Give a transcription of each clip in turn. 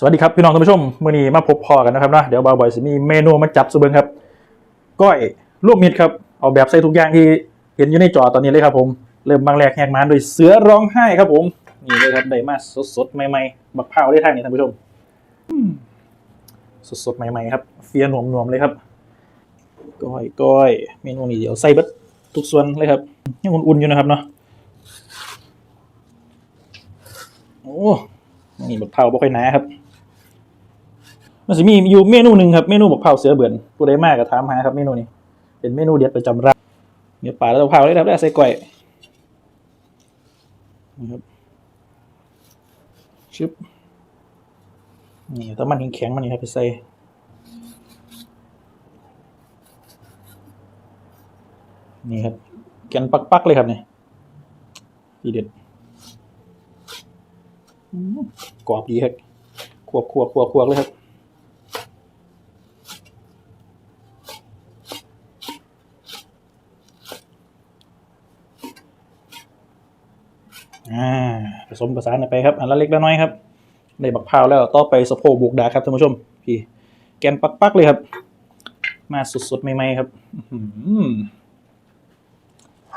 สวัสดีครับพี่น้องท่านผู้ชมมื่อนี้มาพบพอกันนะครับนะเดี๋ยวบาวบอยสิมีเมนูมาจับสุเบิงครับก้อยลวกมิตรครับเอาแบบใส่ทุกอย่างที่เห็นอยู่ในจอตอนนี้เลยครับผมเริ่มบางแรกแหกมาโดยเสือร้องไห้ครับผมนี่เลยครับได้มาสดๆใหม่ๆบักเผาได้ทางนี้ท่านผู้ชมสดๆใหม่ๆครับเฟียหนวมๆเลยครับก้อยก้อยเมนูนี้เดี๋ยวใส่บัดทุกส่วนเลยครับยังอุ่นๆอยู่นะครับเนาะโอ้นี่บักเผาบ่ค่อยหนาครับ มันจะมีอยู่เมนูหนึ่งครับเมนูบักเผาเสือเบือนผู้ใดมากก็ถามหาครับเมนูนี้ เป็นเมนูเด็ดประจำร้านเนื้อปลาแล้วบักเผาเลยครับได้ใส่ก้อยนะครับชึบนี่ถ้ามันแข็งๆมันนี่ครับไปใส่นี่ครับแกนปักๆเลยครับเนี่ยทีเด็ดกรอบดีครับขวบขวบขวบขวบเลยครับ อ่าผสมผสานกันไปครับ อันละเล็กละน้อยครับได้บักพร้าวแล้วต่อไปสะโพกบุกดาครับท่านผู้ชม พี่แกนปักๆเลยครับ มาสดๆใหม่ๆครับอื้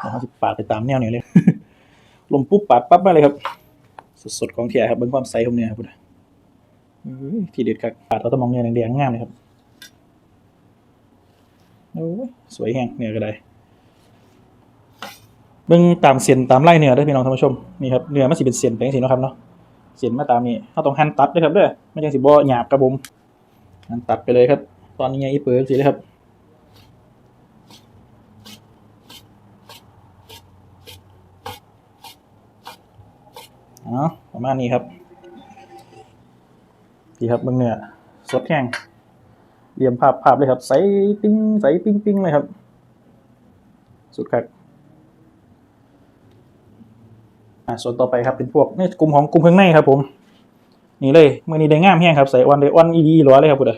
าสิบปาดไปตามแนวนี้เลยลมปุ๊บปาดปั๊บมาเลยครับ สดๆของเทียครับเบิ้งความใสของเนื้อครับทีเด็ดครับปาดเราต้องมองเนื้อแดงๆงามเลยครับโอ้สวยแห้งเนื้อก็ได้ เบิ่งตามเส้นตามไล่เนื้อเด้พี่น้องท่านผู้ชมนี่ครับเนื้อมันสิเป็นเส้นไปจังซี่เนาะครับเนาะเส้นมาตามนี้เฮาต้องหั่นตัดด้อครับเด้อมันจังสิบ่หยาบครับผมหั่นตัดไปเลยครับ ตอนนี้ไงอีเปิดสิเลยครับเอ๋อประมาณนี้ครับดีครับเบิ่งเนื้อสดแห้งเหลี่ยมภาพภาพเลยครับใสปิ้งใสปิ้งปิ้งเลยครับ สุดครับ อ่าส่วนต่อไปครับเป็นพวกในกลุ่มของกลุ่มเครื่องในครับผม นี่เลยมือนี้ได้งามแห้งครับใส่ออนได้ออนอีดีร้อยเลยครับพุทธ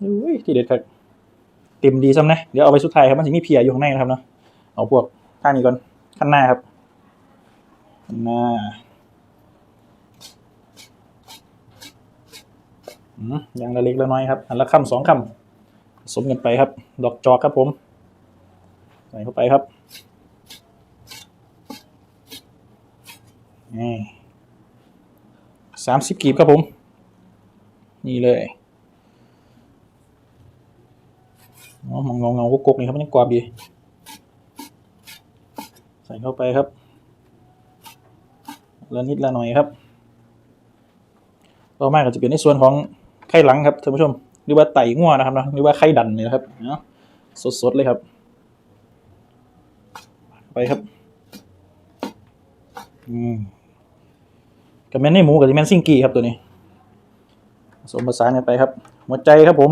อุ้ยที่เด็ดครับเต็มดีซ้ำนะเดี๋ยวเอาไปสุดท้ายครับมันจะมีเพียอยู่ข้างในนะครับเนาะเอาพวกท่านี้ก่อนขั้นหน้าครับขั้นหน้าอืมอย่างละเล็กละน้อยครับอันละคำสองคำผสมกันไปครับ ดอกจอกครับผม ใส่เข้าไปครับ นี่ สามสิบกีบครับผม นี่เลยเนาะมองเงาเงาๆกกๆนี่ครับมันกรอบดีใส่เข้าไปครับละนิดละหน่อยครับ ต่อมาก็จะเป็นในส่วนของไข่หลังครับท่านผู้ชม หรือว่าไต่งัวนะครับนะหรือว่าไข่ดันนี่นะครับเนาะสดๆเลยครับ ไปครับ อืม กับแมนนี่หมูกับแมนซิงกี้ครับตัวนี้ผสมผสานกันไปครับ หัวใจครับผม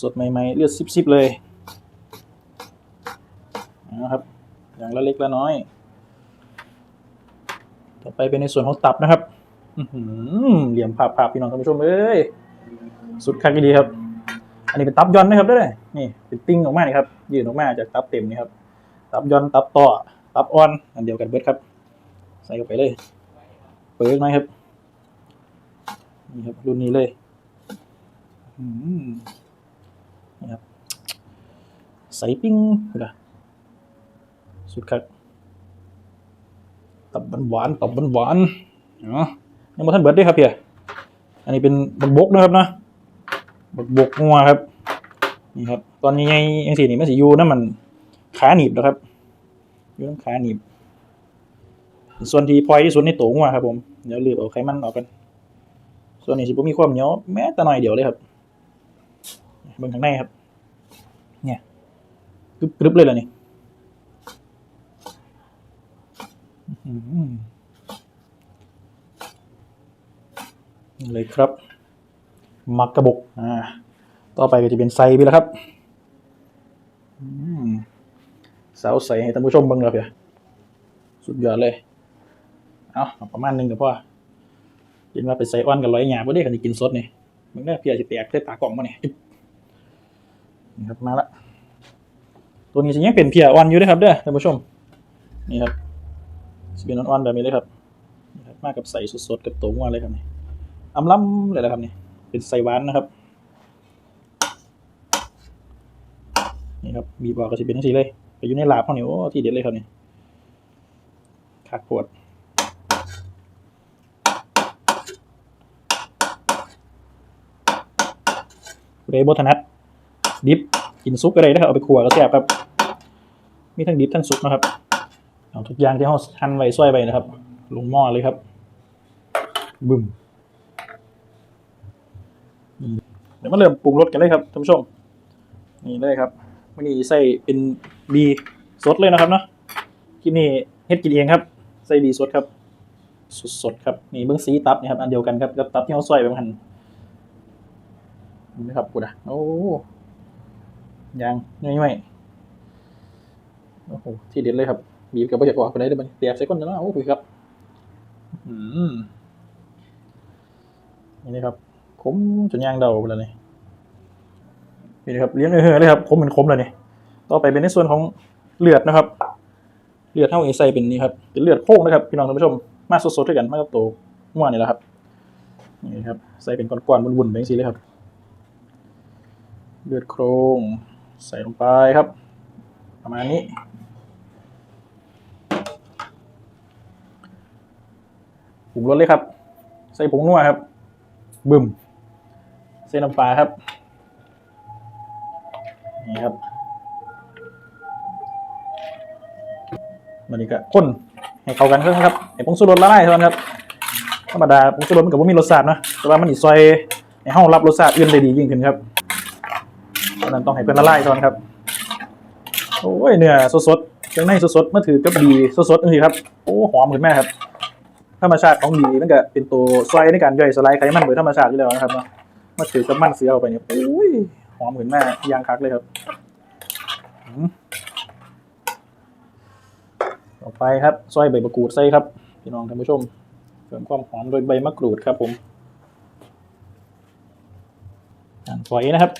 สดๆใหม่ๆเลือดซิบๆเลยนะครับ อย่างละเล็กละน้อย ต่อไปเป็นในส่วนของตับนะครับหือเหลี่ยมภาพภาพพี่น้องท่านผู้ชมเอ้ยสุดคักดีครับ อันนี้เป็นตับยอนนะครับเด้วยนี่เป็นติ้งออกมานี่ครับยืนออกมาจากตับเต็มนี่ครับ ตับยอนตับต่อตับอ่อนอันเดียวกันเบิดครับ ใส่เข้าไปเลย เปิดหน่อยครับ นี่ครับรุ่นนี้เลยอืมนี่ครับใส่ปิ้งนะสุดครับตับหวานตับหวานเนาะยังมาท่านเบิร์ดด้วยครับเพียอันนี้เป็นบักบกนะครับเนาะบักบกงัวครับ นี่ครับ ตอนนี้ไงยังสีนี่มันสียูนั่นมันขาหนีบนะครับอยูน้ำขาหนีบ ส่วนที่พลอยที่สุดในตัวงัวครับผมเดี๋ยวลืบเอาไขมันออกกัน ส่วนนี้สิผมมีความเหนียวแม้แต่น่อยเดียวเลยครับเบิ่งข้างในครับ เนี่ยกรึบกรึบเลยล่ะนี่เลยครับ มักกระบกอ่าต่อไปก็จะเป็นไซบีแล้วครับอืมสาวใสให้ท่านผู้ชมบิ่งเลยเพียสุดยอดเลย เอาประมาณนึงเดี๋ยวพ่อกินว่าไปใส่อ้อนกับร้อยหยาบ่ได้กันจะกินสดนี่มันได้เพียสิแตกใส่ปากกล่องมาเนี่ยนี่ครับมาละตัวนี้สิยังเป็นเพียอ่อนอยู่ด้วยครับเด้อท่านผู้ชม นี่ครับสิเป็นอ่อนๆแบบนี้เลยครับมากับใส่สดๆกับตัวงัวเลยครับนี่อำล้ำเลยนะครับนี่เป็นไซหวานนะครับนี่ครับบีบออกก็จะเป็นทั้งสีเลยไปอยู่ในลาบเขาเนี่ยโอ้ที่เด็ดเลยครับนี่ขาดปวด เรย์บถนัดดิฟกินซุปก็ได้นะครับเอาไปขัวก็แซ่บครับ มีทั้งดิฟทั้งซุปนะครับเอาทุกอย่างที่เขาหั่นไว้ซอยไปนะครับ ลงหม้อเลยครับบึ้มเดี๋ยวมาเริ่มปรุงรสกันเลยครับท่านผู้ชม นี่เลยครับวันนี้ใส่เป็นบีสดเลยนะครับเนาะคลิปนี้เฮ็ดกินเองครับ ใส่บีสดครับ สดๆครับนี่เบื้องสีตับนี่ครับอันเดียวกันครับกับตับที่เขาซอยไปมัน นี่นะครับกูนะโอ้ยังไม่ไม่โอ้โหที่เด็ดเลยครับบีบกับประหยัดกว่าไปไหนเดี๋ยวมันเตียบใส่ก้นแล้วนะโอ้โหครับอืมนี่นะครับขมจนยางเดาไปแล้วนี่นี่นะครับเลี้ยงเออเลยครับขมเป็นขมเลยนี่ต่อไปเป็นในส่วนของเลือดนะครับ เลือดเท่าเอใส่เป็นนี่ครับเป็นเลือดโค้งนะครับพี่น้องท่านผู้ชมมาสดๆด้วยกันมากับตัวม่วนนี่แหละครับนี่ครับใส่เป็นก้อนๆวุ่นๆแบบนี้เลยครับ เลือดโครง ใส่ลงไปครับ ประมาณนี้ปรุงรสเลยครับ ใส่ผงนัวครับ บึมใส่น้ำปลาครับ นี่ครับมันนี้ก็ข้นให้เข้ากันเพิ่มครับให้ผงชูรสละลายเท่านั้นครับธรรมดาผงชูรสมันก็บ่มีรสชาตินะแต่ว่ามันอีซอยให้เฮารับรสชาติอื่นได้ดียิ่งขึ้นครับ เพราะฉะนั้นต้องให้เพิ่นละลายเท่านั้นครับ โอ้ยเนื้อสดๆเครื่องในสดๆมาถือกับดีสดๆจังซี่ครับโอ้หอมขึ้นแม่ครับธรรมชาติของดีมันก็เป็นตัวซอยในการย่อยสไลายไขมันโดยธรรมชาติอยู่แล้วนะครับเนาะมาถือกับมันเสือเอาไปเนี่ยโอ้ยหอมขึ้นแม่ยางคักเลยครับต่อไปครับซอยใบมะกรูดใส่ครับพี่น้องท่านผู้ชมเสริมความหอมโดยใบมะกรูดครับผมหั่นฝอยนะครับ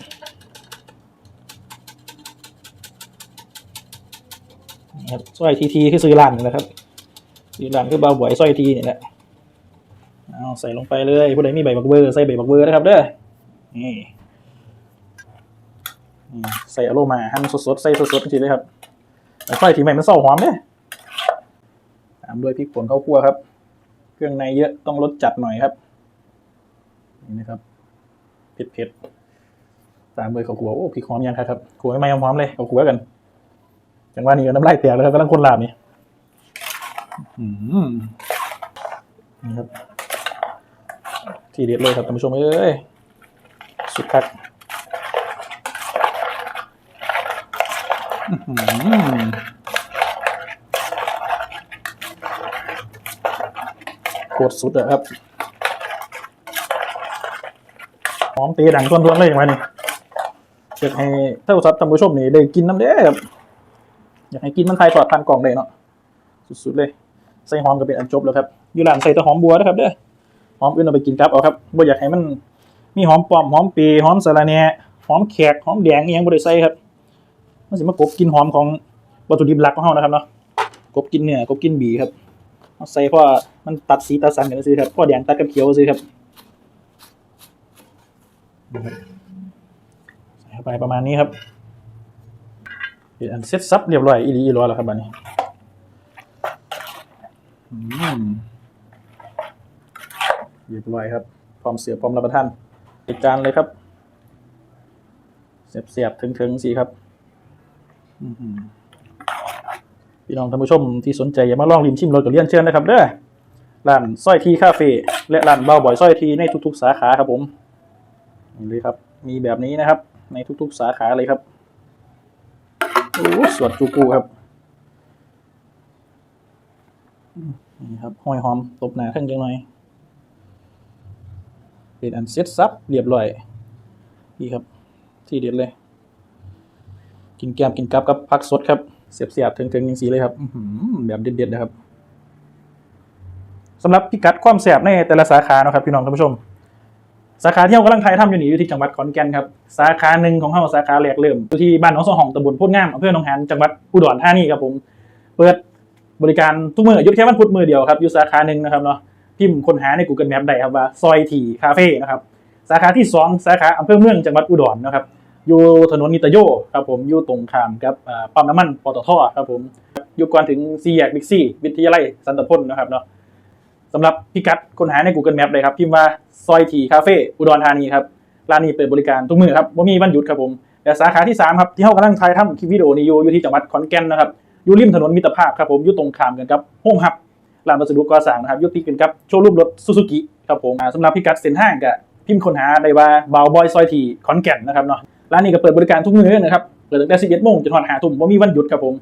ครับซอยทีทีที่ซื้อร้านนะครับซื้อร้านคือเบาบวยซอยทีเนี่ยแหละเอาใส่ลงไปเลยผู้ใดมีใบบักเบอร์ใส่ใบบักเบอร์นะครับเด้อนี่ใส่อโรมาหั่นสดๆใส่สดๆทีเลยครับแล้วซอยทีใหม่มันเศร้าหอมเนี่ยตามด้วยพริกป่นข้าวคั่วครับ เครื่องในเยอะต้องรสจัดหน่อยครับนี่นะครับเผ็ดๆตามด้วยข้าวคั่วโอ้พริกหอมยังครับคั่วให้ไม่หอมๆเลยข้าวคั่วกัน จังหวะนี้ก็น้ำลายแตกแล้วครับกำลังคนลาบนี่อืมนี่ครับ ทีเด็ดเลยครับท่านผู้ชมเอ้ย สุดคักอื้อหือโคตรสุดอะครับหอมตีดังทวนๆเลยอย่างไรนี่อยากให้ท่านผู้ชมท่านผู้ชมนี่ได้กินน้ำเด้อครับ อยากให้กินมันไทยปลอดพันกล่องได้เนาะสุดๆเลยใส่หอมก็เป็นอันจบแล้วครับอยู่ร้านใส่แต่หอมบัวนะครับเด้อหอมอื่นเอาไปกินครับเอาครับบ่อยากให้มันมีหอมปลอมหอมปีหอมสะระแหน่หอมแขกหอมแดงอหยังบ่ได้ใส่ครับมันสิมากบกินหอมของวัตถุดิบหลักของเฮานะครับเนาะกบกินเนื้อกบกินบีครับเอาใส่เพราะว่ามันตัดสีตัดสันกันซื้อครับเพราะแดงตัดกับเขียวซื้อครับใส่เข้าไปประมาณนี้ครับ เป็นอันเซ็ตซับเรียบร้อยอีหลีอีร้อยแล้วครับบัดนี้อืมเรียบร้อยครับ พร้อมเสียบพร้อมรับประทานปิดจานเลยครับ เสียบๆถึงๆสิครับอื้อหือพี่น้องท่านผู้ชมที่สนใจอย่ามาลองริมชิมรสกับเลียนเชิญนะครับเด้อร้านสร้อยทีคาเฟ่และร้านเบาบ่อยสร้อยทีในทุก ๆ สาขาครับผมนี่เลยครับ มีแบบนี้นะครับ ในทุก ๆ สาขาเลยครับ โอ้สวดจูกูครับอืมนี่ครับห้อยหอมตบหนาขึ้นจังหน่อยเป็นอันเซ็ตซับเรียบร้อยนี่ครับ ที่เด็ดเลย กินแกมกินกับกับผักสดครับ เสียบๆถึงๆอย่างสีเลยครับอื้อหือแบบเด็ดๆนะครับสำหรับพิกัดความแสบในแต่ละสาขาเนาะครับ พี่น้องท่านผู้ชม สาขาที่เรากำลังถ่ายทำอยู่นี่อยู่ที่จังหวัดขอนแก่นครับ สาขาหนึ่งของเราสาขาแรกเริ่มอยู่ที่บ้านหนองสองหองตำบลโพดงามอำเภอหนองหานจังหวัดอุดรธานีครับผม เปิดบริการทุกมือหยุดแค่วันพุธมือเดียวครับอยู่สาขาหนึ่งนะครับเนาะพิมพ์ค้นหาใน Google Map ได้ครับว่าซอยทีคาเฟ่นะครับสาขาที่ 2 สาขาอำเภอเมืองจังหวัดอุดรนะครับอยู่ถนนนิตโยครับผมอยู่ตรงข้ามกับปั๊มน้ำมันปตทครับผมอยู่ก่อนถึงซีแยกบิ๊กซีวิทยาลัยสันตพลนะครับเนาะ สำหรับพิกัดค้นหาใน Google Map เลยครับพิมพ์ว่าซอยทีคาเฟ่อุดรธานีครับร้านนี้เปิดบริการทุกมื้อครับว่ามีวันหยุดครับผมและสาขาที่3ครับที่เรากำลังถ่ายทำคลิปวิดีโอนี้อยู่อยู่ที่จังหวัดขอนแก่นนะครับอยู่ริมถนนมิตรภาพครับผมอยู่ตรงข้ามกันกับโฮมฮับร้านวัสดุก่อสร้างนะครับอยู่ติกันกับโชว์รูมรถซูซูกิครับผมสำหรับพิกัดเส้นทางก็พิมพ์ค้นหาได้ว่าบาวบอยซอยทีขอนแก่นนะครับเนาะร้านนี้ก็เปิดบริการทุกมื้อนะครับเปิดตั้งแต่11โมงจนถึง5ทุ่มว่ามีวันหยุดครับผม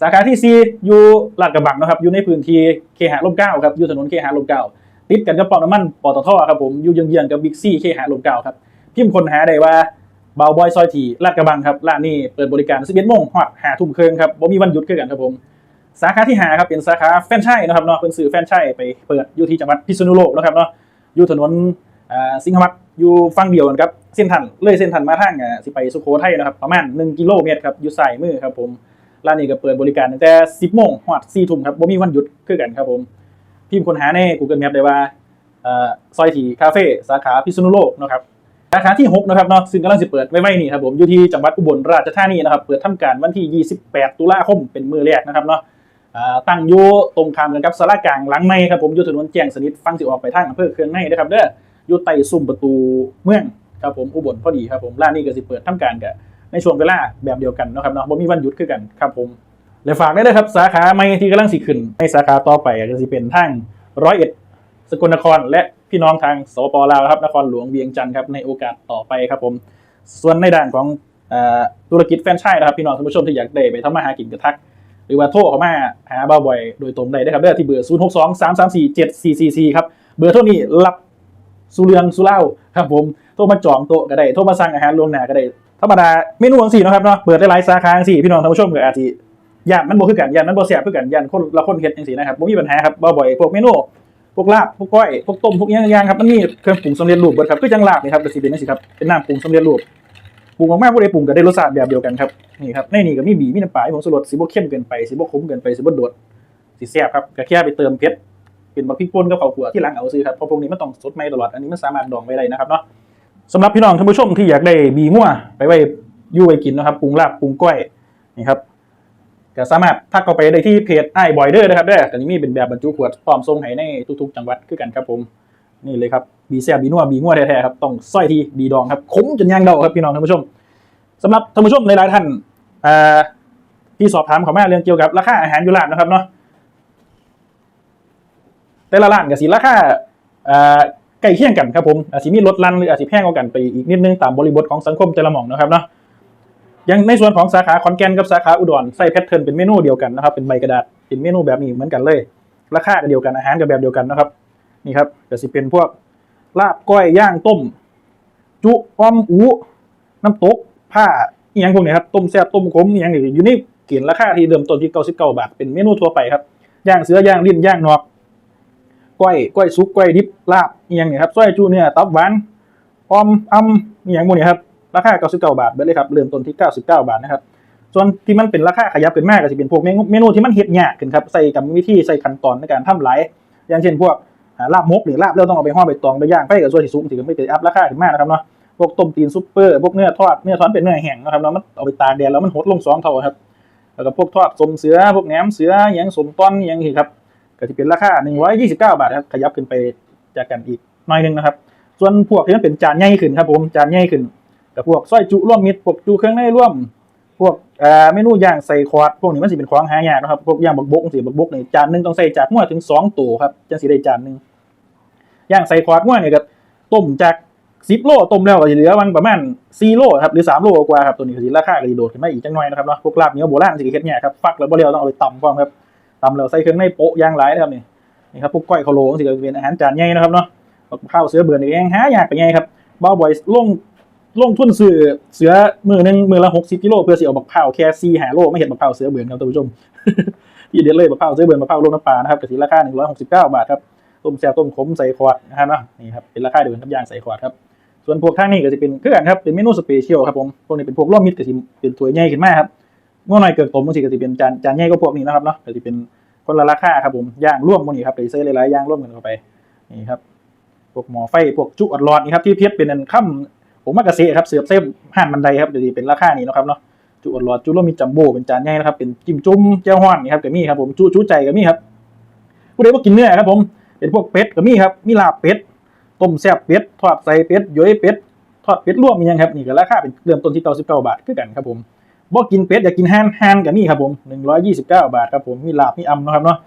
สาขาที่ 4 อยู่ลาดกระบังนะครับ อยู่ในพื้นที่เคหะลมเก้าครับ อยู่ถนนเคหะลมเก้าติดกันกับปั๊มน้ำมันปตทครับผมอยู่เยื้องๆกับบิ๊กซี่เคหะลมเก้าครับ พิมพ์คนหาได้ว่าบาวบอยซอยทีลาดกระบังครับร้านนี้เปิดบริการ11โมงฮอด5ทุ่มครึ่งครับบ่มีวันหยุดคือกันครับผม สาขาที่5ครับเป็นสาขาแฟนชส์นะครับเนาะเป็นสื่อแฟนชส์ไปเปิดอยู่ที่จังหวัดพิษณุโลกนะครับเนาะอยู่ถนนอ่าสิงห์วัดอยู่ฝั่งเดียวกันครับเส้นทันเลยเส้นทันมาทางสิไปสุโขทัยนะครับประมาณ 1 กิโลเมตรครับอยู่สายมือครับผม ร้านนี้ก็เปิดบริการตั้งแต่ 10โมงฮอด4ทุ่มครับบ่มีวันหยุดคือกันครับผม พิมพ์ค้นหาใน Google Map ได้ว่าออซอยถีคาเฟ่สาขาพิษณุโลกนะครับสาขาที่ 6 นะครับเนาะซึ่งกำลังจะเปิดไว้ๆนี่ครับผมอยู่ที่จังหวัดอุบลราชธานีนะครับ เปิดทำการวันที่ 28 ตุลาคมเป็นมือแรกนะครับเนาะตั้งอยู่ตรงข้ามกันกับสารากลางหลังในครับผมอยู่ถนนแจ้งสนิทฟังสิออกไปทางอำเภอเคืองในนะครับเด้ออยู่ใต้ซุ้มประตูเมืองครับผมอุบลพอดีครับผมร้านนี้ก็สิเปิดทำการกัน ในช่วงเวลาแบบเดียวกันนะครับเนาะบ่มีวันหยุดคือกันครับผมและฝากได้เลยครับสาขาใหม่ที่กำลังสิขึ้นในสาขาต่อไปก็สิเป็นทางร้อยเอ็ดสกลนคร และพี่น้องทางสปปลาวครับนครหลวงเวียงจันทร์ครับในโอกาสต่อไปครับผมส่วนในด้านของธุรกิจแฟรนไชส์นะครับพี่น้องท่านผู้ชมที่อยากได้ไปทำมาหากินกระทัก หรือว่าโทรเข้ามาหาบ่าวบ่อยโดยตรงได้นะครับเด้ที่เบอร์ 0 6 2 3 3 4 7 4 4 4 ครับ เบอร์โทรนี้รับสุเรืองสุเล่าครับผมโทรมาจองโต๊ะก็ได้โทรมาสั่งอาหารล่วงหน้าก็ได้ ธรรมดาเมนูจังสี่นะครับเนาะเปิดได้หลายสาขาจังสี่พี่น้องท่านผู้ชมก็อาจจะย่านมันบ่คือกันย่านมันบ่แซ่บคือกันย่านคนละคนเฮ็ดจังซี่นะครับบ่มีปัญหาครับบ่บ่อยพวกเมนูพวกลาบพวกก้อยพวกต้มพวกอิหยังๆครับมันมีเครื่องปรุงสำเร็จรูปเบิดครับคือจังลาบนี่ครับก็สิเป็นจังซี่ครับเป็นน้ำปรุงสำเร็จรูปปรุงออกมาผู้ใดปรุงก็ได้รสชาติแบบเดียวกันครับนี่ครับในนี่ก็มีบีมีน้ำปลาผงชูรสสิบ่เข้มเกินไปสิบ่ขมเกินไปสิบ่โดดสิแซ่บครับก็แค่ไปเติมเผ็ดเป็นบักพริกป่นกับข้าวคั่วที่หลังเอาซื้อครับเพราะพวกนี้มันต้องสดใหม่ตลอดอันนี้มันสามารถดองไว้ได้นะครับเนาะ สำหรับพี่น้องท่านผู้ชมที่อยากได้บีงัวไปไว้ยู่ไว้กินนะครับปรุงลาบปรุงก้อยนี่ครับก็สามารถทักเข้าไปได้ที่เพจไอ้บอยเดอร์นะครับเด้อแต่นี้มีเป็นแบบบรรจุขวดพร้อมส่งให้ในทุกๆ จังหวัดคือกันครับผมนี่เลยครับบีแซ่บบีนัวบีงัวแท้ๆครับต้องสร้อยทีบีดองครับขมจนยางเดาครับพี่น้องท่านผู้ชมสำหรับท่านผู้ชมหลายๆท่านที่สอบถามเขามาเรื่องเกี่ยวกับราคาอาหารยู่ร้านนะครับเนาะแต่ละร้านก็สิราคาอ่า ใกล้เคียงกันครับผมอาจสิมีลดลันหรืออาจสิแพงกว่ากันไปอีกนิดนึงตามบริบทของสังคมแต่ละหม่องนะครับเนาะอย่างในส่วนของสาขาขอนแก่นกับสาขาอุดรใส่แพทเทิร์นเป็นเมนูเดียวกันนะครับเป็นใบกระดาษเป็นเมนูแบบนี้เหมือนกันเลย ราคาก็เดียวกันอาหารก็แบบเดียวกันนะครับนี่ครับก็สิเป็นพวกลาบก้อยย่างต้ม จุอ้อมอูน้ำตกผ้าอีหยังพวกนี้ครับต้มแซ่บต้มขมอีหยังอยู่ในเกณฑ์ราคาที่เริ่มต้นที่99บาทเป็นเมนูทั่วไปครับย่างเสือย่างลิ้นย่างนอก ก้อยก้อยซุปก้อยดิบลาบอีหยังนี่ยครับซอยจูเนื้อตับหวานออมอ้ำอีหยังพวกนี้ครับราคา99บาทเบิดเลยครับเริ่มต้นที่ 99 บาทนะครับส่วนที่มันเป็นราคาขยับขึ้นมากก็จะเป็นพวกเมนูที่มันเฮ็ดยากขึ้นครับใส่กรรมวิธีใส่ขั้นตอนในการทำหลายอย่างเช่นพวกลาบมกหรือลาบเราต้องเอาไปห่อใบตองไปย่างไปกับส่วนที่สูงถึงไม่เกิดอัพราคาขึ้นมากนะครับเนาะพวกต้มตีนซุปเปอร์พวกเนื้อทอดเนื้อทอดเป็นเนื้อแห้งนะครับเนาะมันเอาไปตากแดดแล้วมันหดลงสองเท่าครับแล้วก็พวกทอดสมเสือพวกแหนมเสืออหยังสมต้อนอหยังนี่ครับ ก็จะเป็นราคา 129 บาทครับขยับขึ้นไปจากกันอีกหน่อยนึงนะครับ ส่วนพวกที่มันเป็นจานใหญ่ขึ้นครับผมจานใหญ่ขึ้นกับพวกซอยจุร่วมมิตรพวกจุเครื่องในร่วม พวกเอ่อเมนูย่างใส่คอร์ดพวกนี้มันสิเป็นของหายากนะครับพวกย่างบักบกสิบักบกนี่จานหนึงต้องใส่จากหัวถึงสองตัวครับจังสิได้จานหนึงย่างใส่ควาดม้วเนี่ยก็ต้มจากสิบโลต้มแล้วก็จะเหลือมันประมาณสี่โลครับหรือสามโลกว่าครับตัวนี้ก็สิราคาก็สิโดดขึ้นมาอีกจังหน่อยนะครับเนาะพวกลาบเนียวโบราณสิเฮ็ดเนี่ยครับฟักแล้วบ่เลียวต้องเอาไปตำพร้อมครับ ตำแล้วใส่เครื่องในโปะย่างหลายนะครับนี่นี่ครับพวกก้อยคาโลสิก็เป็นอาหารจานใหญ่นะครับเนาะข้าวเสือเบื่อนี่เองหายากไปไงครับบ้าบ่อยลงลงทุนซื้อเสือมือหนึ่งมือละ60กิโลเพื่อสิเอาบักเผาแค่4 5โลไม่เห็นบักเผาเสือเบื่อครับท่านผู้ชมที่เด็ดเลยบักเผาเสือเบื่อบักเผาลงน้ำปลานะครับก็สิราคา169บเก้าบาทครับต้มแซ่บต้มขมใส่ขวดนะครับเนาะนี่ครับเป็นราคาเดียวกันกับย่างใส่ขวดครับส่วนพวกทางนี้ก็จะเป็นเครื่องครับเป็นเมนูสเปเชียลครับผมพวกนี้เป็นพวกร่วมมิตรก็จะเป็นถ้วยใหญ่ขึ้นมาครับ เมื่อหน่อยเกิดผมบางทีก็จะเป็นจานจานใหญ่ก็พวกนี้นะครับเนาะก็จะเป็นคนละราคาครับผมย่างร่วมพวกนี้ครับไปใส่หลายๆย่างร่วมกันเข้าไปนี่ครับพวกหมอไฟพวกจุอัดรอดนี่ครับที่เพียบเป็นอันค่ำผมมากระเซครับเสือบเส้นห่านบันไดครับเดี๋ยวเป็นราคานี้นะครับเนาะจุอัดรอดจุโรมิจัมโบ้เป็นจานใหญ่นะครับเป็นจิ้มจุ่มเจ้าฮ้อนนี่ครับก็มีครับผมจุจุใจก็มีครับผู้ใดว่ากินเนื้อครับผมเป็นพวกเป็ดก็มีครับมีลาบเป็ดต้มแซ่บเป็ดทอดใส่เป็ดย้อยเป็ดทอดเป็ดลวกมียังครับนี่ก็ราคาเป็นเริ่มต้นที่99บาทคือกันครับผม บ่กินเป็ดอยากกินห่านห่านก็มีครับผม129บเก้าบาทครับผมมีลาบมีอำเนะครับเนาะ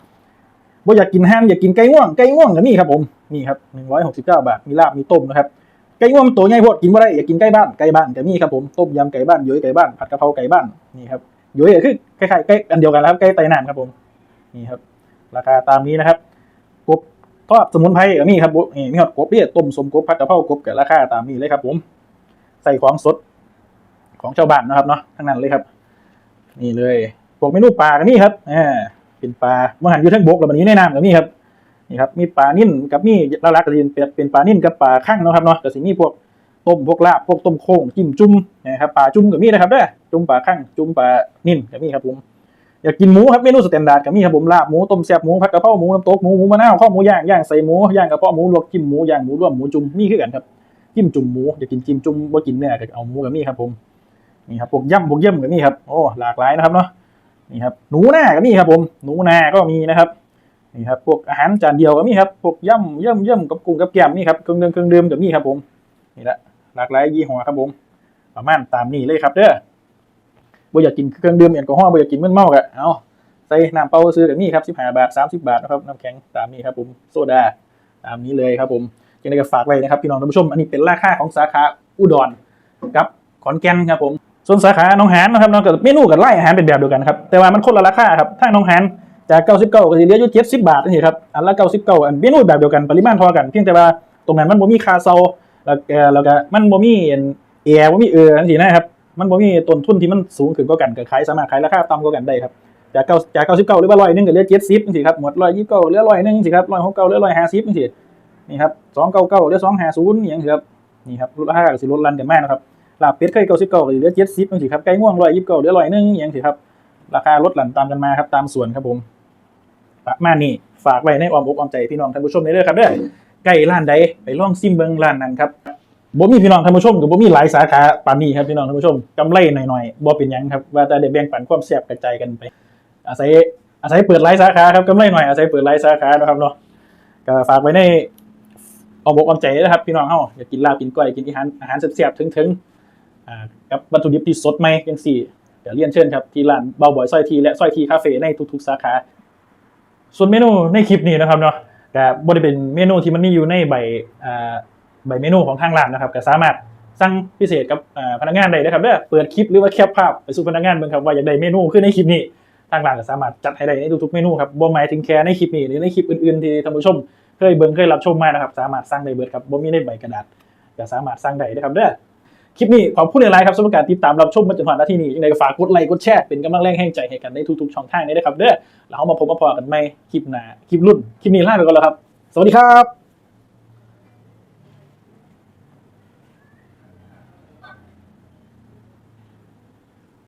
บ่อยากกินห่านอยากกินไก่ง่วงไก่ง่วงก็มีครับผมนี่ครับ169บเก้าบาทมีลาบมีต้มนะครับไก่ง่วงตัวใหญ่โพดกินบ่ได้อยากกินไก่บ้านไก่บ้านก็มีครับผมต้มยำไก่บ้านย้อยไก่บ้านผัดกะเพราไก่บ้านนี่ครับย้อยก็คือคล้ายๆไก่อันเดียวกันแล้วครับไก่ไตน้ำครับผมนี่ครับ ราคาตามนี้นะครับกบทอดสมุนไพรก็มีครับนี่มีฮอดกบเนี่ยต้มสมกบผัดกะเพรากบก็ราคาตามนี้เลยครับผม ใส่ของสด ของชาวบ้านนะครับเนาะทั้งนั้นเลยครับ นี่เลยพวกเมนูปลาก็มีครับอ่าเป็นปลาเมื่อหันอยู่ทั้งบกแล้วมันอยู่ในน้ำก็มีครับนี่ครับมีปลานิ่นกับมีหลักๆก็จะเป็นเป็นปลานิ่นกับปลาข้างนะครับเนาะก็สิมีพวกต้มพวกลาบพวกต้มโค้งจิ้มจุ่มนะครับปลาจุ่มก็มีนะครับเด้อจุ่มปลาข้างจุ่มปลานิ่นก็มีครับผมอยากกินหมูครับเมนูสแตนดาร์ดก็มีครับผมลาบหมูต้มแซ่บหมูผัดกะเพราหมูน้ำตกหมูหมูมะนาวข้าวหมูย่างย่างใส่หมูย่างกระเพาะหมูลวกจิ้มหมูย่างหมูรวมหมูจุ่มมีคือกันครับจิ้มจุ่มหมูอยากกินจิ้มจุ่มบ่กินเนื้อก็เอาหมูก็มีครับผม นี่ครับพวกย่ำพวกเยี่ยมก็มีครับโอ้หลากหลายนะครับเนาะนี่ครับหนูนาก็มีครับผมหนูนาก็มีนะครับนี่ครับพวกอาหารจานเดียวก็มีครับพวกย่ำเย่ำย่ำกับกุ้งกับแกมนี่ครับเครื่องดื่มเครื่องดื่มก็มีครับผมนี่แหละหลากหลายยี่ห้อครับผมประมาณตามนี้เลยครับเด้อบ่อยากกินเครื่องดื่มแอลกอฮอล์บ่อยากกินเมึนเมาก็เอาใส่น้ำเปล่าซื้อกับนี่ครับ15บห้าบาท30บาทนะครับน้ำแข็งตามนี้ครับผมโซดาตามนี้เลยครับผมยังไงก็ฝากไว้นะครับพี่น้องท่านผู้ชมอันนี้เป็นราคาของสาขาอุดรกับขอนแก่นครับผม ส่วนสาขาน้องหานนะครับเนาะกับเมนูกับไล่อาหารเป็นแบบเดียวกันครับแต่ว่ามันคนละราคาครับถ้าน้องหานจาก99ก็สิบเก้าก็จะเหลืออยู่70บาทนี่ครับอันละ99อันเมนูแบบเดียวกันปริมาณเท่ากันเพียงแต่ว่าตรงนั้นมันบ่มีคาเซาแล้วก็แล้วก็มันบ่มีแอร์บ่มีเออจังซี่นะครับมันบ่มีต้นทุนที่มันสูงขึ้นกว่ากันก็ขายสามารถขายราคาต่ำกว่ากันได้ครับจาก9จาก99หรือว่า100นึงก็เหลือ70จังซี่ครับหมด129เก้าเหลือ100นึงจังซี่ครับ169เก้าเหลือ150จังซี่นี่ครับ299เก้าเก้าเหลือ250นี่จังซี่ครับนี่ครับราคาก็สิลดลันกันมากนะครับ ลาบเป็ดเคยเก้าสิบเก้าเหลือเจ็ดสิบจังสิครับไก่ง่วงร้อยยี่สิบเก้าเหลือร้อยหนึ่งอย่างสิครับ ราคาลดหลั่นตามกันมาครับตามส่วนครับผมประมาณนี้ฝากไว้ในออมอกออมใจพี่น้องท่านผู้ชมได้เลยครับเด้อไก่ร้านใดไปล่องซิมเบิงร้านนั้นครับบ่มีพี่น้องท่านผู้ชมกับบ่มีหลายสาขาปานนี้ครับพี่น้องท่านผู้ชมกำไรหน่อยๆบ่เป็นหยังครับว่าแต่ได้แบ่งปันความแซ่บกระจายกันไป อาศัยอาศัยเปิดหลายสาขาครับกำไรหน่อยอาศัยเปิดหลายสาขานะครับเนาะก็ฝากไว้ในออมอกออมใจนะครับพี่น้องเฮาอยากกินลาบกินก้อยกินอาหารอาหารแซ่บๆถึงๆ กับวัตถุดิบที่สดใหม่ยังสี่เดี๋ยวเรียนเชิญครับที่ร้านเบาบ่อยซอยทีและซอยทีคาเฟ่ในทุกๆสาขา ส่วนเมนูในคลิปนี้นะครับเนาะแต่บริเป็นเมนูที่มันมีอยู่ในใบใบเมนูของทางร้านนะครับก็สามารถสั่งพิเศษกับพนักงานได้นะครับเด้อเปิดคลิปหรือว่าแคปภาพไปสู่พนักงานเบิ่งครับว่าอยากได้เมนูขึ้นในคลิปนี้ทางร้านก็สามารถจัดให้ได้ในทุกๆเมนูครับบ่หมายถึงแค่ในคลิปนี้หรือในคลิปอื่นๆที่ท่านผู้ชมเคยเบิ่งเคยรับชมมานะครับ สามารถสั่งได้เบิดครับบ่มีในใบกระดาษก็สามารถสั่งได้นะครับเด้อ คลิปนี้ขอบคุณหลายครับสำหรับการติดตามรับชมมาจนถึงนาทีนี้ยังไงก็ฝากกดไลค์กดแชร์เป็นกำลังแรงให้ใจให้กันในทุกๆช่องทางนี้นะครับเด้อแล้วเรามาพบมาพอกันใหม่คลิปหน้าคลิปรุ่นคลิปนี้ลาไปก่อนแล้วครับ สวัสดีครับ